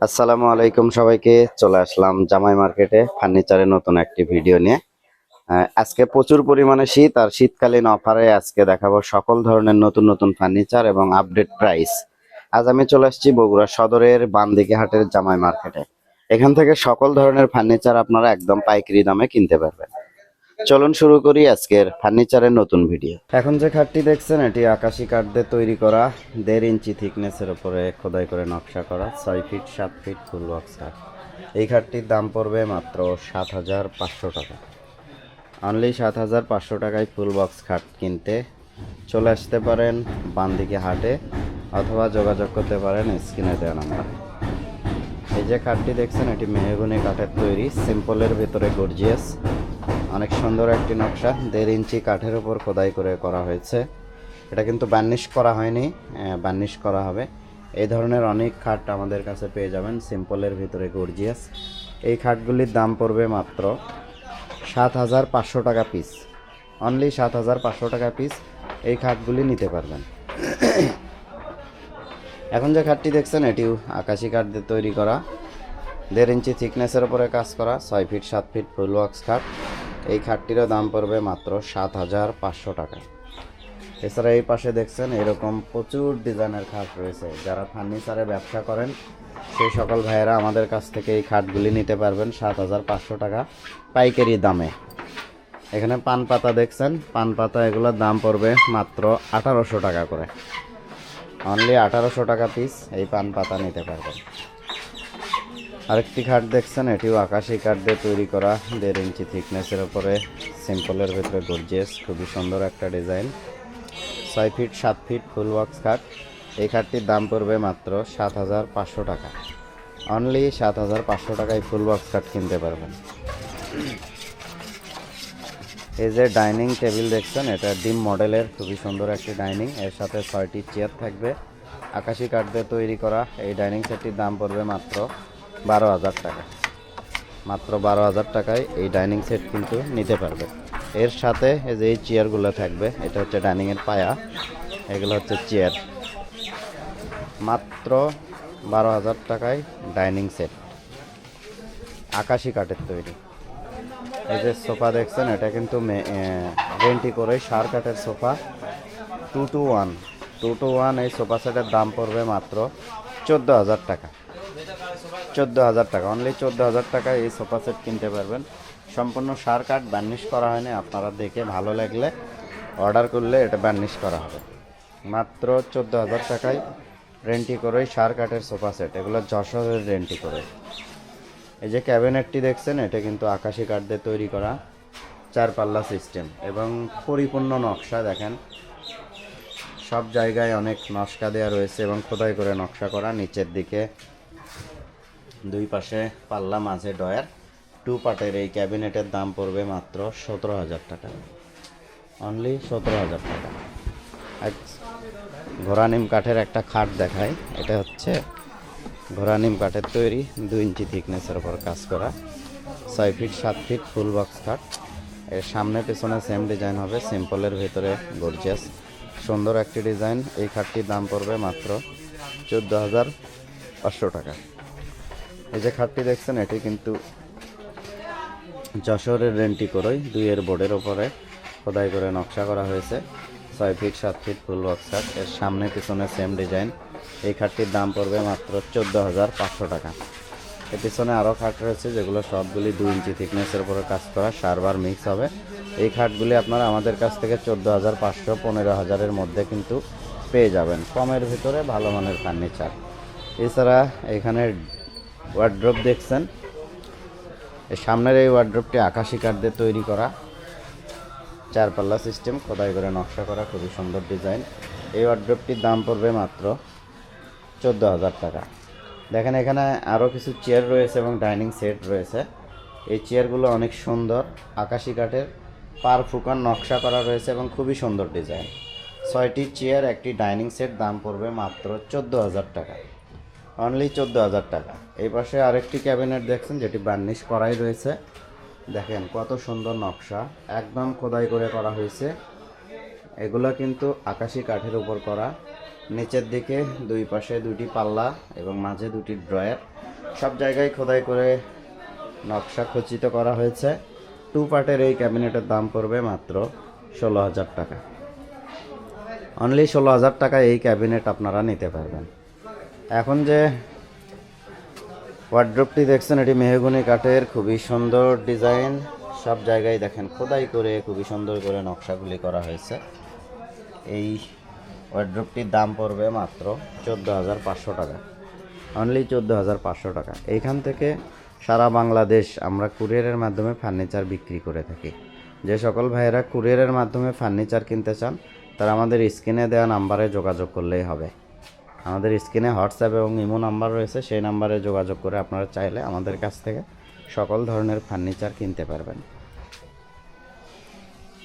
আসসালামু আলাইকুম সবাইকে চলে আসলাম জামাই মার্কেটে ফার্নিচারের নতুন একটি ভিডিও নিয়ে। আহ, আজকে প্রচুর পরিমাণে শীত আর শীতকালীন অফারে আজকে দেখাবো সকল ধরনের নতুন নতুন ফার্নিচার এবং আপডেট প্রাইস আজ আমি চলে আসছি বগুড়া সদরের বান্দিকে হাটের জামাই মার্কেটে। এখান থেকে সকল ধরনের ফার্নিচার আপনারা একদম পাইকারি দামে কিনতে পারবেন। চলুন শুরু করি আজকের ফার্নিচারের নতুন ভিডিও। এখন যে খাটটি দেখছেন, এটি আকাশি কাঠ দিয়ে তৈরি করা, দেড় ইঞ্চি থিকনেসের উপরে খোদাই করে নকশা করা, ছয় ফিট, সাত ফিট ফুল বক্স কাঠ এই খাটটির দাম পড়বে মাত্র সাত হাজার পাঁচশো টাকা। অনলি সাত হাজার পাঁচশো টাকায় ফুল বক্স খাট কিনতে চলে আসতে পারেন বান্দিকে হাটে, অথবা যোগাযোগ করতে পারেন স্ক্রিনে দেওয়া নাম্বার। এই যে খাটটি দেখছেন, এটি মেহগুনি কাঠের তৈরি সিম্পলের ভেতরে গর্জিয়াস অনেক সুন্দর একটি নকশা। দেড় ইঞ্চি কাঠের উপর খোদাই করে করা হয়েছে। এটা কিন্তু বার্নিশ করা হয়নি বার্নিশ করা হবে। এই ধরনের অনেক খাট আমাদের কাছে পেয়ে যাবেন, সিম্পলের ভিতরে গর্জিয়াস। এই খাটগুলির দাম পড়বে মাত্র সাত হাজার পাঁচশো টাকা পিস। অনলি সাত হাজার পাঁচশো টাকা পিস এই খাটগুলি নিতে পারবেন। এখন যে খাটটি দেখছেন, এটিও আকাশি কাঠ দিয়ে তৈরি করা। দেড় ইঞ্চি থিকনেসের উপরে কাজ করা, ছয় ফিট, সাত ফিট ফুল ওয়াক্স খাট। এই খাটটিরও দাম পড়বে মাত্র সাত হাজার পাঁচশো টাকা। এছাড়া এই পাশে দেখছেন এরকম প্রচুর ডিজাইনের খাট রয়েছে। যারা ফার্নিচারে ব্যবসা করেন, সেই সকল ভাইয়েরা আমাদের কাছ থেকে এই খাটগুলি নিতে পারবেন সাত হাজার পাঁচশো টাকা পাইকারি দামে। এখানে পান পাতা দেখছেন, পান পাতা এগুলোর দাম পড়বে মাত্র আঠারোশো টাকা করে। অনলি আঠারোশো টাকা পিস এই পান পাতা নিতে পারবেন। আরেকটি খাট দেখছেন, এটিও আকাশি কাঠ দিয়ে তৈরি করা, দেড় ইঞ্চি থিকনেসের ওপরে সিম্পলের ভেতরে গর্জিয়াস, খুবই সুন্দর একটা ডিজাইন। ছয় ফিট, সাত ফিট ফুল বক্স খাট, এই খাটটির দাম পড়বে মাত্র সাত হাজার পাঁচশো টাকা। অনলি সাত হাজার পাঁচশো টাকায় ফুল বক্স খাট কিনতে পারবেন। এই যে ডাইনিং টেবিল দেখছেন, এটা ডিম মডেলের খুবই সুন্দর একটি ডাইনিং, এর সাথে ছয়টি চেয়ার থাকবে। আকাশি কাঠ দিয়ে তৈরি করা, এই ডাইনিং সেটটির দাম পড়বে মাত্র বারো হাজার টাকা। মাত্র বারো হাজার টাকায় এই ডাইনিং সেট কিন্তু নিতে পারবে। এর সাথে এই যে এই চেয়ারগুলো থাকবে, এটা হচ্ছে ডাইনিংয়ের পায়া, এগুলো হচ্ছে চেয়ার। মাত্র বারো হাজার টাকায় ডাইনিং সেট। আকাশি কাঠের তৈরি। এই যে সোফা দেখছেন, এটা কিন্তু রেন্টি করে সার কাঠের sofa two two one two two one এই সোফা সেটের দাম পড়বে মাত্র চোদ্দ হাজার টাকা। চোদ্দ হাজার টাকা। অনলি চোদ্দ হাজার টাকায় এই সোফা সেট কিনতে পারবেন। সম্পূর্ণ সার কাঠ বার্নিশ করা হয়নি। আপনারা দেখে ভালো লাগলে অর্ডার করলে এটা বার্নিশ করা হবে। মাত্র চোদ্দ হাজার টাকায় রেন্টি করে সার কাঠের সোফা সেট এগুলো যশোরের রেন্টি করে। এই যে ক্যাবিনেটটি দেখছেন, এটা কিন্তু আকাশি কাঠ দিয়ে তৈরি করা চার পাল্লা সিস্টেম এবং পরিপূর্ণ নকশা দেখেন। সব জায়গায় অনেক নকশা দেওয়া রয়েছে এবং খোদাই করে নকশা করা। নিচের দিকে দুই পাশে পাল্লা মাঝে ডয়ার, টু পার্টের এই ক্যাবিনেটের দাম পড়বে মাত্র সতেরো হাজার টাকা। অনলি সতেরো হাজার টাকা। এক ঘোড়া নিম কাঠের একটা খাট দেখায় এটা হচ্ছে ঘোড়া নিম কাঠের তৈরি দুই ইঞ্চি থিকনেসের ওপর কাজ করা, ছয় ফিট, সাত ফিট ফুল বক্স খাট। এর সামনে পেছনে সেম ডিজাইন হবে সিম্পলের ভেতরে গর্জিয়াস সুন্দর একটি ডিজাইন এই খাটটির দাম পড়বে মাত্র চোদ্দ হাজার পাঁচশো টাকা। এই যে খাটটি দেখছেন, এটি কিন্তু যশোরের রেন্টি করেই দুইয়ের বোর্ডের ওপরে। খোদাই করে নকশা করা হয়েছে। ছয় ফিট, সাত ফিট ফুল বক্স খাট। এর সামনে পিছনে সেম ডিজাইন এই খাটটির দাম পড়বে মাত্র চোদ্দ হাজার পাঁচশো টাকা। এর পিছনে আরও খাট রয়েছে, যেগুলো সবগুলি দুই ইঞ্চি থিকনেসের উপরে কাজ করা, সারবার মিক্স হবে। এই খাটগুলি আপনারা আমাদের কাছ থেকে চোদ্দ হাজার পাঁচশো, পনেরো হাজারের মধ্যে কিন্তু পেয়ে যাবেন। কমের ভিতরে ভালো মানের ফার্নিচার এছাড়া এখানে ওয়ার্ড্রপ দেখছেন। সামনের এই ওয়ার্ড্রপটি আকাশি কাঠ দিয়ে তৈরি করা। চার পাল্লা সিস্টেম খোদাই করে নকশা করা, খুবই সুন্দর ডিজাইন এই ওয়ার্ড্রপটির দাম পড়বে মাত্র চোদ্দ হাজার টাকা। দেখেন এখানে আরও কিছু চেয়ার রয়েছে এবং ডাইনিং সেট রয়েছে। এই চেয়ারগুলো অনেক সুন্দর, আকাশি কাঠের, পার ফুকান নকশা করা রয়েছে এবং খুবই সুন্দর ডিজাইন ছয়টি চেয়ার একটি ডাইনিং সেট দাম পড়বে মাত্র চোদ্দ হাজার টাকা। অনলি চোদ্দ হাজার টাকা। এই পাশে আরেকটি ক্যাবিনেট দেখছেন, যেটি বার্নিশ করাই রয়েছে। দেখেন কত সুন্দর নকশা, একদম খোদাই করে করা হয়েছে। এগুলো কিন্তু আকাশি কাঠের উপর করা। নিচের দিকে দুই পাশে দুটি পাল্লা এবং মাঝে দুটি ড্রয়ার। সব জায়গায় খোদাই করে নকশা খচিত করা হয়েছে। টু পার্টের এই ক্যাবিনেটের দাম পড়বে মাত্র ষোলো হাজার টাকা। অনলি ষোলো হাজার টাকা এই ক্যাবিনেট আপনারা নিতে পারবেন। এখন যে ওয়ার্ড্রপটি দেখছেন, এটি মেহগুনি কাঠের, খুবই সুন্দর ডিজাইন। সব জায়গায় দেখেন, খোদাই করে খুবই সুন্দর করে নকশাগুলি করা হয়েছে। এই ওয়ার্ড্রপটির দাম পড়বে মাত্র চোদ্দ হাজার পাঁচশো টাকা। অনলি চোদ্দ হাজার পাঁচশো টাকা। এইখান থেকে সারা বাংলাদেশ আমরা কুরিয়ারের মাধ্যমে ফার্নিচার বিক্রি করে থাকি। যে সকল ভাইয়েরা কুরিয়ারের মাধ্যমে ফার্নিচার কিনতে চান, তারা আমাদের স্ক্রিনে দেওয়া নাম্বারে যোগাযোগ করলেই হবে। আমাদের স্ক্রিনে হোয়াটসঅ্যাপ এবং ইমো নাম্বার রয়েছে, সেই নাম্বারে যোগাযোগ করে আপনারা চাইলে আমাদের কাছ থেকে সকল ধরনের ফার্নিচার কিনতে পারবেন।